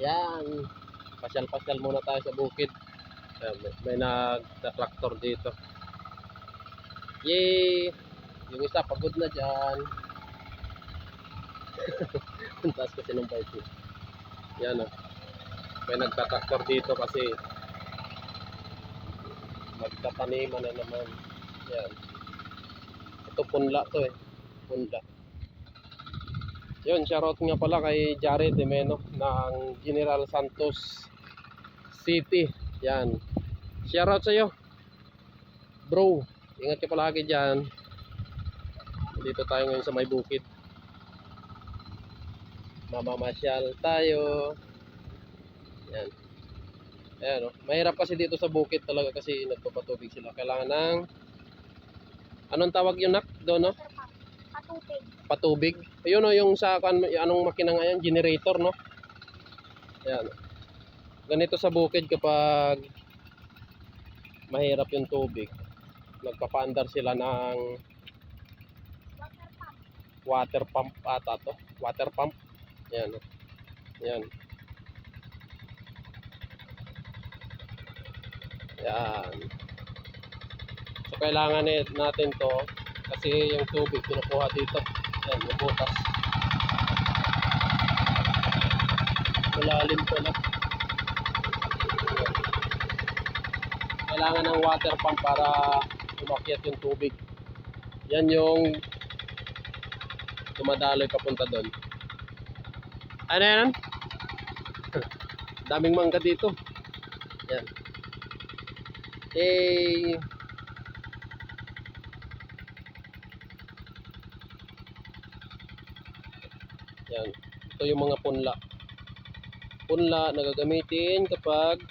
Yan. Pasyal-pasyal muna tayo sa bukid. May, may nagta-tractor dito. Yay! Yung isa pagod na dyan. Ang taas kasi ng bike niya. Yan o. May nagta-tractor dito kasi magtataniman na naman. Yan. Ito punla to eh. Punla. Yun, shoutout nga pala kay Jared Demeno ng General Santos City. Yan. Shoutout sa iyo. Bro, ingat ka palagi diyan. Dito tayo ngayon sa may bukid. Mamamasyal tayo. Yan. Ayan, oh. mahirap kasi dito sa bukid talaga kasi nagpapatubig sila. Kailangan ng anong tawag yun nak? Doon, no? Patubig. Ayun o, yung sa anong makina nga yan, generator, no? Yan. Ganito sa bukid kapag mahirap yung tubig, nagpapaandar sila ng Water pump. ata to. Water pump. Yan. oh. Yan. Yan. So kailangan natin to kasi yung tubig kinukuha dito. Yan, yung butas. Malalim pala. Yan. Kailangan ng water pump para umakyat yung tubig. Yan yung dumadaloy papunta doon. Ano yan? Daming mangga dito. Yan. Eh, Yan. Ito yung mga punla. Punla na gagamitin kapag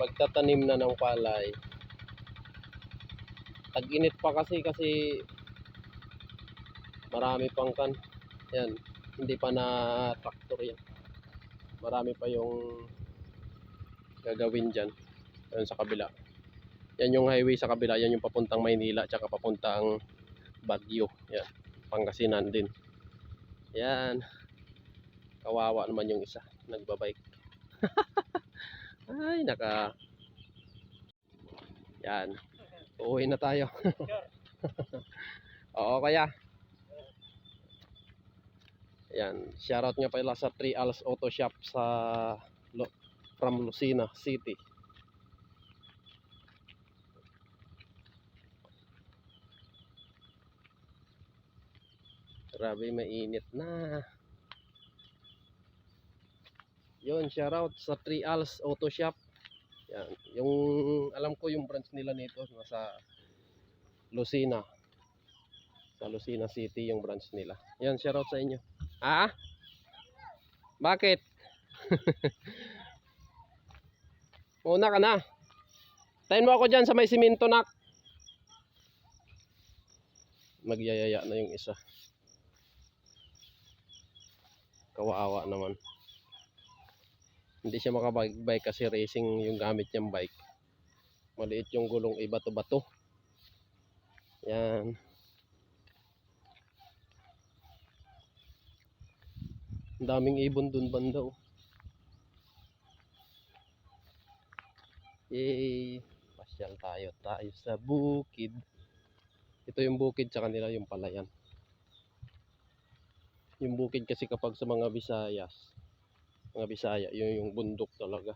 magtatanim na ng palay. Tag-init pa kasi kasi marami pang kan. Yan. Hindi pa na tractor yan. Marami pa yung gagawin dyan. Yan sa kabila. Yan yung highway sa kabila. Yan yung papuntang Maynila tsaka papuntang Baguio. Yan. Pangasinan din. Yan. Kawawa naman yung isa. Nagbabike. Ay, naka... Yan. Uuwi na tayo. Oo, kaya. Yan. Shoutout nga pala sa 3 Als Auto Shop sa from Lucena City. Grabe, mainit na. Yun, shoutout sa 3 Als Auto Shop. Yan. Yung, alam ko yung branch nila nito, nasa Lucena. Sa Lucena City yung branch nila. Yan, shoutout sa inyo. Ah? Bakit? Una ka na. Tayin mo ako dyan sa may siminto nak. Magyayaya na yung isa. Kawawa naman. Hindi siya makabike kasi racing yung gamit niyang bike. Maliit yung gulong ibato-bato. Yan. Ang daming ibon dun banda oh. Yay! Pasyal tayo tayo sa bukid. Ito yung bukid sa kanila yung palayan. Yung bukid kasi kapag sa mga Visayas, mga Bisaya, yun yung bundok talaga.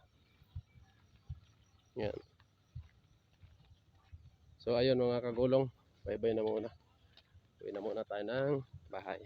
Yan. So ayun mga kagulong, bye bye na muna. Uwi na muna tayo ng bahay.